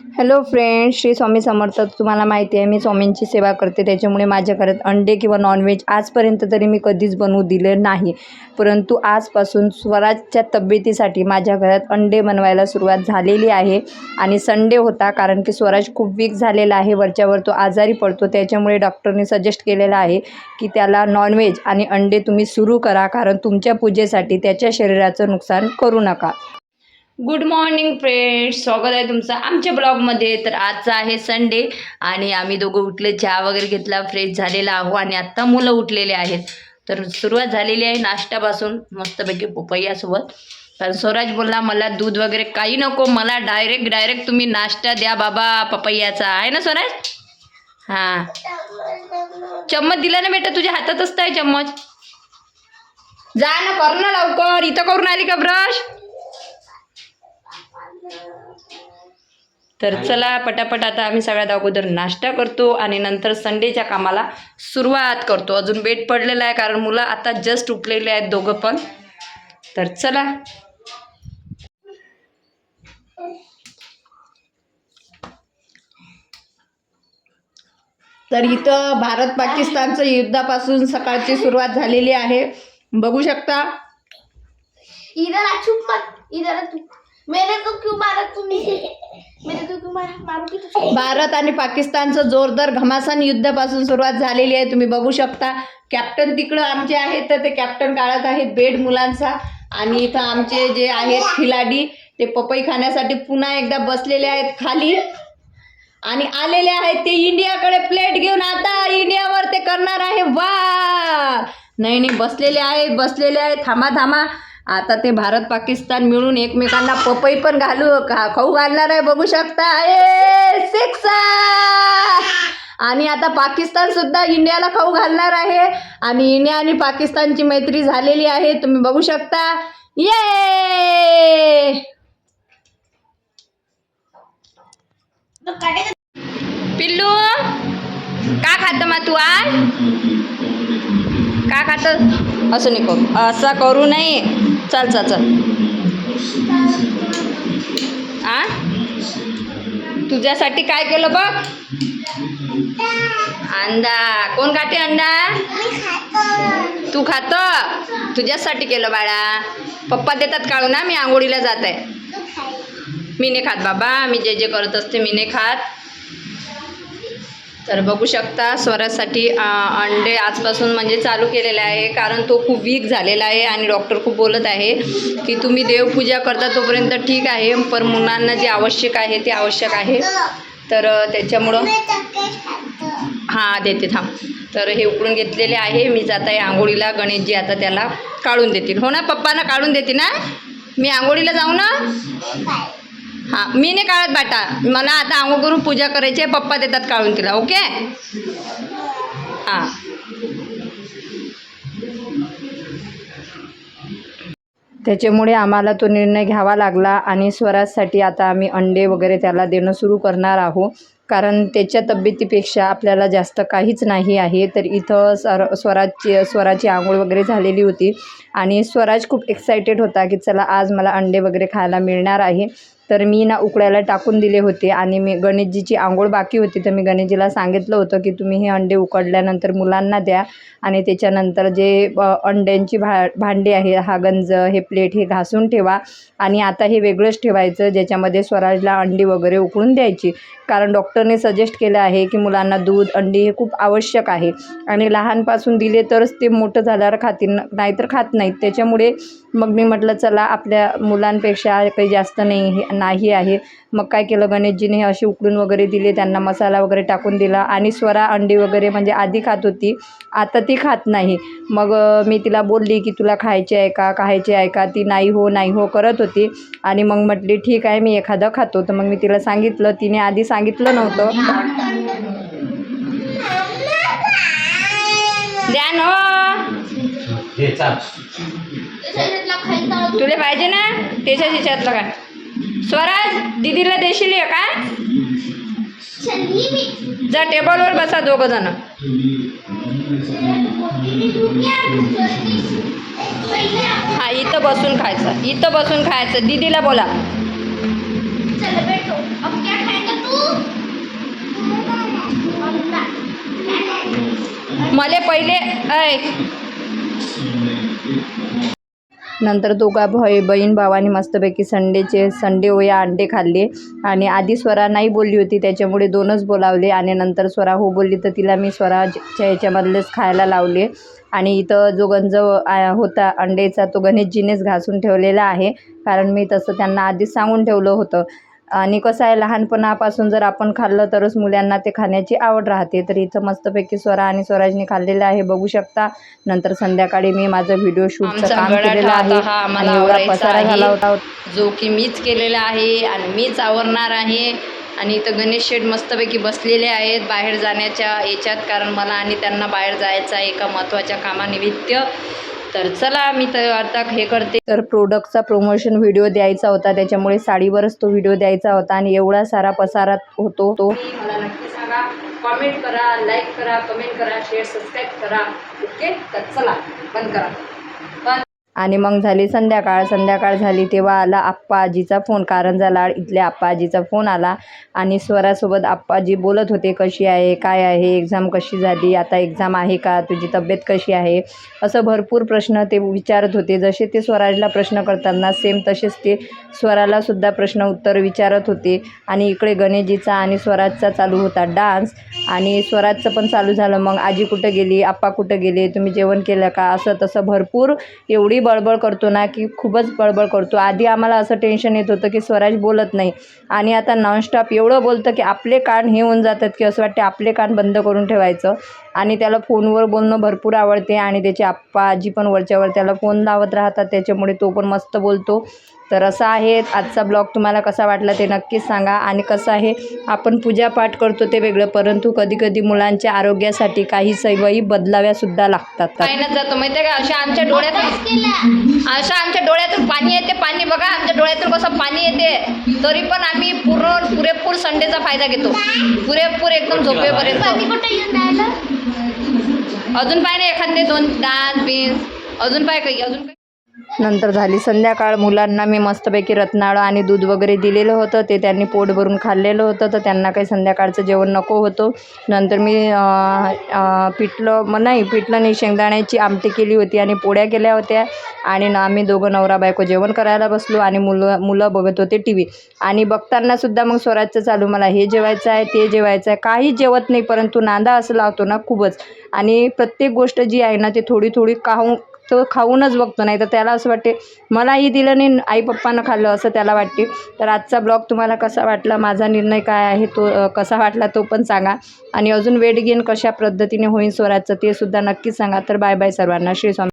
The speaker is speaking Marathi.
हॅलो फ्रेंड श्री स्वामी समर्थ तुम्हाला माहिती आहे मी स्वामींची सेवा करते. त्याच्यामुळे माझ्या घरात अंडे किंवा नॉनव्हेज आजपर्यंत तरी मी कधीच बनवू दिले नाही. परंतु आजपासून स्वराजच्या तब्येतीसाठी माझ्या घरात अंडे बनवायला सुरुवात झालेली आहे. आणि संडे होता कारण की स्वराज खूप वीक झालेला आहे. वरच्यावर तो आजारी पडतो. त्याच्यामुळे डॉक्टरने सजेस्ट केलेलं आहे की त्याला नॉनव्हेज आणि अंडे तुम्ही सुरू करा कारण तुमच्या पूजेसाठी त्याच्या शरीराचं नुकसान करू नका. गुड मॉर्निंग फ्रेंड्स स्वागत आहे तुमचं आमच्या ब्लॉगमध्ये तर आजचा आहे संडे आणि आम्ही दोघं उठले चहा वगैरे घेतला फ्रेश झालेला आहो आणि आत्ता मुलं उठलेले आहेत. तर सुरुवात झालेली आहे नाश्त्यापासून मस्तपैकी पपैयासोबत कारण स्वराज बोलला मला दूध वगैरे काही नको मला डायरेक्ट डायरेक्ट तुम्ही नाश्ता द्या बाबा पपय्याचा आहे ना स्वराज? हां. चम्मच दिला ना बेटा तुझ्या हातातच आहे चम्मच. जा ना कर ना लवकर. इथं करून आली का ब्रश तर चला पटापट आता आम्ही सगळ्यात अगोदर नाश्ता करतो आणि नंतर संडेच्या कामाला सुरुवात करतो. अजून बेड पडलेला आहे कारण मुलं आता जस्ट उठलेले आहेत दोघं पण. तर चला. तर इथं भारत पाकिस्तानचं युद्धापासून सकाळची सुरुवात झालेली आहे. बघू शकता. इधर मेरे को क्यों मारा तुम्ही मेरे को क्यों मारा? मारू की भारत आणि पाकिस्तानचं जोरदार घमासान युद्धापासून सुरुवात झालेली आहे. तुम्ही बघू शकता कॅप्टन तिकडं आमचे आहेत तर ते कॅप्टन काढत आहेत बेड मुलांचा. आणि इथं आमचे जे आहेत खिलाडी ते पपई खाण्यासाठी पुन्हा एकदा बसलेले आहेत खाली. आणि आलेले आहेत ते इंडियाकडे प्लेट घेऊन. आता इंडियावर ते करणार आहे वा नाही नाही बसलेले आहेत बसलेले आहेत. थांबा थांबा. आता ते भारत पाकिस्तान मिळून एकमेकांना पपई पण घालू का? खाऊ घालणार आहे बघू शकता. A six! आणि आता पाकिस्तान सुद्धा इंडियाला खाऊ घालणार आहे. आणि इंडिया आणि पाकिस्तानची मैत्री झालेली आहे. तुम्ही बघू शकता. ये! पिल्लू का खात मग तू आज? का खात? असं नाही करू असं करू नये. चल चल चल. आ? तुझ्यासाठी काय केलं बघ? अंडा. कोण खाते अंडा? तू खात? तुझ्यासाठी केलं बाळा. पप्पा देतात काढू ना मी आंघोळीला जात. आहे मी नाही खात बाबा मी जे जे करत असते मी नाही खात. तर बघू शकता स्वरासाठी अंडे आजपासून म्हणजे चालू केलेले आहे कारण तो खूप वीक झालेला आहे आणि डॉक्टर खूप बोलत आहे की तुम्ही देवपूजा करता तोपर्यंत ठीक आहे पण मुलांना जे आवश्यक आहे ते आवश्यक आहे. तर त्याच्यामुळं हां देते थांब. तर हे उकडून घेतलेले आहे मी जात आहे आंघोळीला गणेशजी आता त्याला काढून देतील. हो ना पप्पांना काढून देते ना? मी आंघोळीला जाऊ ना? हा मी नाही काढत बाटा. मला आता आंघोळ करून पूजा करायची आहे पप्पा देतात काढून तिला ओके? हां. त्याच्यामुळे आम्हाला तो निर्णय घ्यावा लागला आणि स्वराजसाठी आता आम्ही अंडे वगैरे त्याला देणं सुरू करणार आहोत. कारण त्याच्या तब्येतीपेक्षा आपल्याला जास्त काहीच नाही आहे. तर इथं सर स्वराजची स्वराची आंघोळ वगैरे झालेली होती. आणि स्वराज खूप एक्सायटेड होता की चला आज मला अंडे वगैरे खायला मिळणार आहे. तर मी ना उकळायला टाकून दिले होते आणि मी गणेशजीची आंघोळ बाकी होती. तर मी गणेशजीला सांगितलं होतं की तुम्ही हे अंडे उकडल्यानंतर मुलांना द्या आणि त्याच्यानंतर जे अंड्यांची भा भांडी आहे हा गंज हे प्लेट हे घासून ठेवा. आणि आता हे वेगळंच ठेवायचं ज्याच्यामध्ये स्वराजला अंडी वगैरे उकळून द्यायची. कारण डॉक्टर डॉक्टरने सजेस्ट केलं आहे की मुलांना दूध अंडी हे खूप आवश्यक आहे. आणि लहानपासून दिले तरच ते मोठं झाल्यावर खातील नाहीतर खात नाहीत. त्याच्यामुळे मग मी म्हटलं चला आपल्या मुलांपेक्षा काही जास्त नाही हे- नाही आहे. मग काय केलं गणेशजीने हे असे उकडून वगैरे दिले त्यांना मसाला वगैरे टाकून दिला आणि स्वरा अंडी वगैरे म्हणजे आधी खात होती आता ती खात नाही. मग मी तिला बोलली की तुला खायचे आहे का खायचे आहे का? ती नाही हो नाही हो करत होती आणि मग म्हटली ठीक आहे मी एखादं खातो. तर मग मी तिला सांगितलं तिने आधी सांगितलं नव्हतं. हे तुला पाहिजे ना? त्याच्या ह्याच्यातलं काय स्वराज दिदीला देशील का जा टेबलवर बसा दोघ जण. हा इथं बसून खायचं. इथं बसून खायचं. दिदीला बोला. मले पहिले ऐक नंतर दोघा भाई बहीण भावाने मस्तपैकी संडेचे संडे होया अंडे खाल्ले. आणि आधी स्वरा नाही बोलली होती त्याच्यामुळे दोनच बोलावले. आणि नंतर स्वरा हो बोलली तर तिला मी स्वराच्या ह्याच्यामधलेच खायला लावले. आणि इथं जो गंज होता अंडेचा तो गणेशजीनेच घासून ठेवलेला आहे. कारण मी तसं त्यांना आधीच सांगून ठेवलं होतं. आणि कसं आहे लहानपणापासून जर आपण खाल्लं तरच मुलांना ते खाण्याची आवड राहते. तर इथं मस्तपैकी स्वरा आणि स्वराजने खाल्लेलं आहे बघू शकता. नंतर संध्याकाळी मी माझं व्हिडिओ शूटचं काम केलेलं आहे हा आणि एवढा पसारा. झाला होता. जो की मीच केलेला आहे आणि मीच आवरणार आहे. आणि इथं गणेश शेठ मस्तपैकी बसलेले आहेत बाहेर जाण्याच्या याच्यात कारण मला आणि त्यांना बाहेर जायचं आहे एका महत्त्वाच्या कामानिमित्त. तर चला मी तर आता हे करते. तर प्रोडक्टचा प्रमोशन व्हिडिओ द्यायचा होता. त्याच्यामुळे साडीवरच तो व्हिडिओ द्यायचा होता आणि एवढा सारा पसारा होतो. तो मला नक्की सांगा. कॉमेंट करा लाईक करा कमेंट करा शेअर सबस्क्राईब करा. ओके तर चला बंद करा. आणि मग झाली संध्याकाळ. संध्याकाळ झाली तेव्हा आला आप्पा आजीचा फोन. कारंजाला इथल्या आप्पा आजीचा फोन आला आणि स्वरासोबत आप्पाजी बोलत होते कशी आहे? काय आहे? एक्झाम कशी झाली? आता एक्झाम आहे का? तुझी तब्येत कशी आहे? असं भरपूर प्रश्न ते विचारत होते. जसे ते स्वराजला प्रश्न करताना सेम तसेच ते स्वरालासुद्धा प्रश्न उत्तर विचारत होते. आणि इकडे गणेशजीचा आणि स्वराजचा चालू होता डान्स. आणि स्वराजचं पण चालू झालं. मग आजी कुठं गेली? आप्पा कुठं गेले? तुम्ही जेवण केलं का? असं तसं भरपूर एवढी बळबळ करतो ना की खूपच बळबळ करतो. आधी आम्हाला असं टेन्शन येत होतं की स्वराज बोलत नाही. आणि आता नॉनस्टॉप एवढं बोलतं की आपले कान हे होऊन जातात की असं वाटते आपले कान बंद करून ठेवायचं. आणि त्याला फोनवर बोलणं भरपूर आवडते आणि त्याचे आप्पा आजी पण वरच्यावर त्याला फोन लावत राहतात. त्याच्यामुळे तो पण मस्त बोलतो. तर असा आहे. आजचा ब्लॉग तुम्हाला कसा वाटला ते नक्कीच सांगा आणि कसं आहे? आपण पूजापाठ करतो ते वेगळं परंतु कधी कधी मुलांच्या आरोग्यासाठी काही सवयी बदलाव्यासुद्धा लागतात. पाण्यात जातो. माहिती आहे का? अशा आमच्या डोळ्यातून अशा आमच्या डोळ्यातून पाणी येते. पाणी बघा आमच्या डोळ्यातून कसं पाणी येते. तरी पण आम्ही पूर्ण पुरेपूर संडेचा फायदा घेतो. पुरेपूर एकदम झोपेपर्यंत पाणी कुठे येऊन राहिलं अजून पाय नाही एखादे दोन डान्स बीन्स. अजून पाय काही अजून काही? नंतर झाली. संध्याकाळ मुलांना मी मस्तपैकी रत्नाळं आणि दूध वगैरे दिलेलं होतं. ते त्यांनी पोट भरून खाल्लेलं होतं. तर त्यांना काही संध्याकाळचं जेवण नको होतं. नंतर मी पिठलं मग नाही पिठलं नाही शेंगदाण्याची आमटी केली होती आणि पोळ्या केल्या होत्या. आणि ना आम्ही दोघं नवरा बायको जेवण करायला बसलो आणि मुलं मुलं बघत होते टी व्ही. आणि बघतानासुद्धा मग स्वराजचं चालू. मला हे जेवायचं आहे ते जेवायचं आहे. काही जेवत नाही परंतु नांदा असं लावतो ना खूपच. आणि प्रत्येक गोष्ट जी आहे ना ती थोडी थोडी काहून तो खाऊनच बघतो नाही तर त्याला असं वाटते मलाही दिलं नाही आई पप्पानं खाल्लं असं त्याला वाटते. तर आजचा ब्लॉग तुम्हाला कसा वाटला माझा निर्णय काय आहे तो कसा वाटला तो पण सांगा. आणि अजून वेट गेन कशा पद्धतीने होईल स्वराजचं ते सुद्धा नक्कीच सांगा. तर बाय बाय सर्वांना. श्री स्वामी